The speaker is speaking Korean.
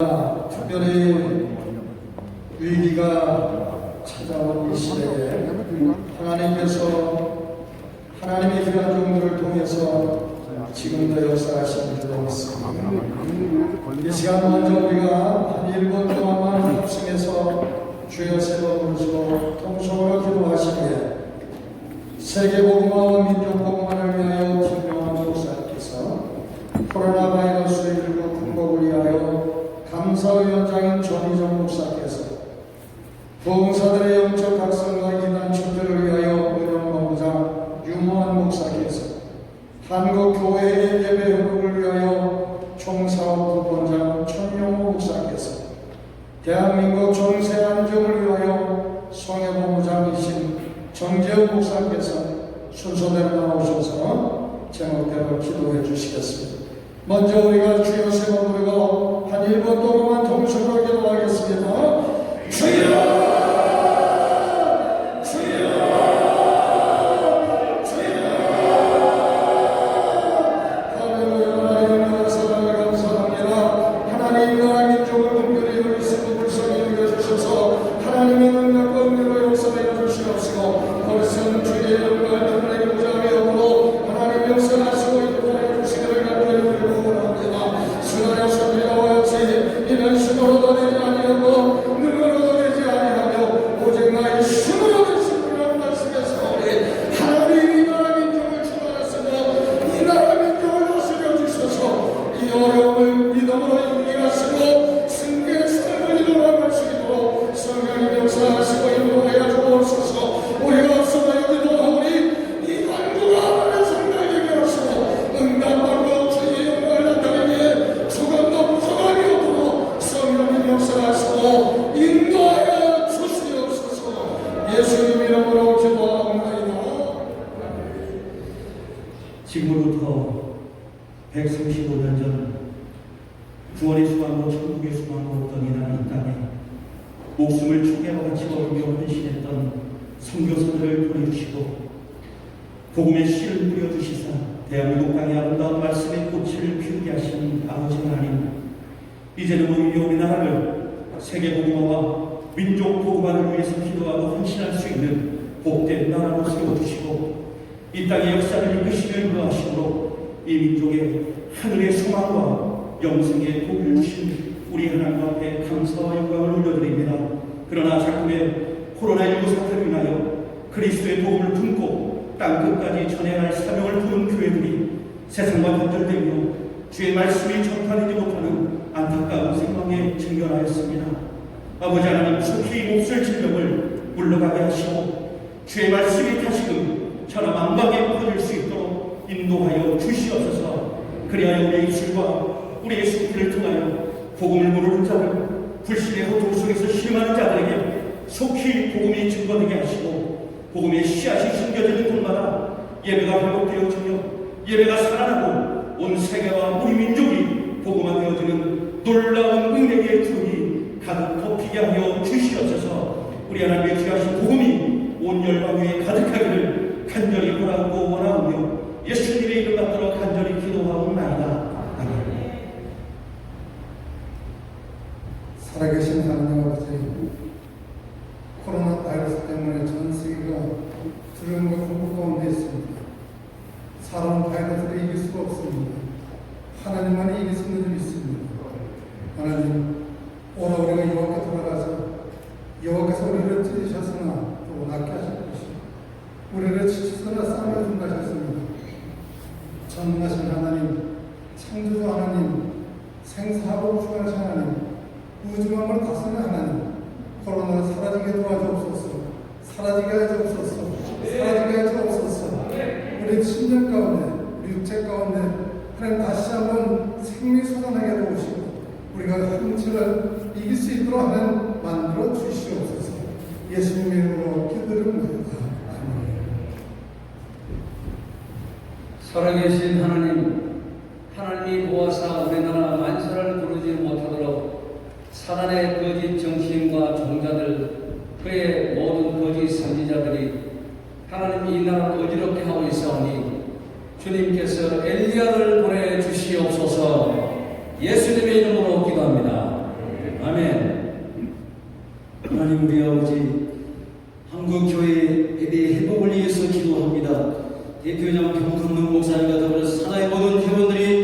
특별히 위기가 찾아온 이 시대에 하나님께서 하나님의 귀한 종들을 통해서 지금도 역사하시는 줄 믿습니다. 이 시간 먼저 우리가 한 1분 동안만 합심해서 주여 세번 부르시고 통성으로 기도하시기에 세계복음화와 민족복음화를 위하여 김명환 목사께서 코로나 바이러스19 극복을 위하여 감사위원장인 전희정 목사께서 부흥사들의 영적 각성과 이단 척결을 위하여 의령본부장 유모한 목사께서 한국교회의 예배 회복을 위하여 총사업 부본장 천용호 목사께서 대한민국 정세 안정을 위하여 성회본부장이신 정재훈 목사께서 순서대로 나오셔서 제목대로 기도해 주시겠습니다. 먼저 우리가 주여 세번 부르고 한 1분 동안만 통수로 기도하겠습니다. 주여! 지금으로부터 135년 전 구원의 수망으로 천국의 수망으로 떠니는 이 땅에 목숨을 초계와 같이 걸으며 헌신했던 선교사들을 보내주시고 복음의 씨를 뿌려주시사 대한민국 땅의 아름다운 말씀의 꽃을 피우게 하신 아버지 하나님 이제는 오히려 우리 나라를 세계 복음화와 민족 복음화를 위해서 기도하고 헌신할 수 있는 복된 나라로 세워주시고 이 땅의 역사를 이끄시며 인도하시므로 이 민족의 하늘의 소망과 영생의 복을 주신 우리 하나님 앞에 감사와 영광을 올려드립니다. 그러나 작품의 코로나19 사태로 인하여 그리스도의 복음을 품고 땅 끝까지 전해야 할 사명을 부른 교회들이 세상과 단절되며 주의 말씀이 전파되지 못하는 안타까운 생명에 직면하였습니다. 아버지 하나님 속히 이 몹쓸 질병을 물러가게 하시고 주의 말씀이 다시금 천하 만방에 퍼질 수 있도록 인도하여 주시옵소서. 그리하여 우리의 입술과 우리의 손길을 통하여 복음을 모르는 자들 불신의 호통 속에서 실망하는 자들에게 속히 복음이 증거되게 하시고 복음의 씨앗이 심겨지는 곳마다 예배가 회복되어지며 예배가 살아나고 온 세계와 우리 민족이 복음화 되어지는 놀라운 은혜의 기운이 가득 덮이게 하여 주시옵소서. 우리 하나님의 귀하신 복음이 온 열방 위에 가득하기를 간절히 원하고 원하오며 예수님의 이름 받들어 간절히 기도하옵나이다. 아멘. 살아계신 하나님 아버지 코로나 바이러스 때문에 전 세계가 두려움과 공포 가운데 있습니다. 사람 바이러스를 이길 수가 없습니다. 하나님만이 이길 수 있는 줄 믿습니다. 하나님 오늘 우리가 여호와께 돌아가서 여호와께서 우리를 찢으셨으나 또 낫게 하실 것이고 우리를 지치서나 싸매준다 하셨습니다. 전능하신 하나님 창조주 하나님 생사하고 주관하신 하나님 우주만을 다스리는 하나님 코로나를 사라지게 도와주옵소서. 사라지게 하주옵소서. 사라지게 하주옵소서. 우리 심령 가운데 우리 육체 가운데 하나님 다시 한번 생명이 솟아나게 도우시고 우리가 한치를 이길 수 있도록 하는 만들어 주시옵소서. 예수님 이름으로 기도드립니다. 아멘. 살아계신 하나님, 하나님이 보아사 우리나라 만사를 부르지 못하도록 사단의 거짓 정신과 종자들, 그의 모든 거짓 선지자들이 하나님 이 나라 어지럽게 하고 있사오니 주님께서 엘리야를 보내 주시옵소서. 예수님의 이름으로 기도합니다. 아멘. 하나님 우리 아버지 한국 교회 예배 회복을 위해서 기도합니다. 대표장 경북 목사님과 더불어 사나의 모든 회원들이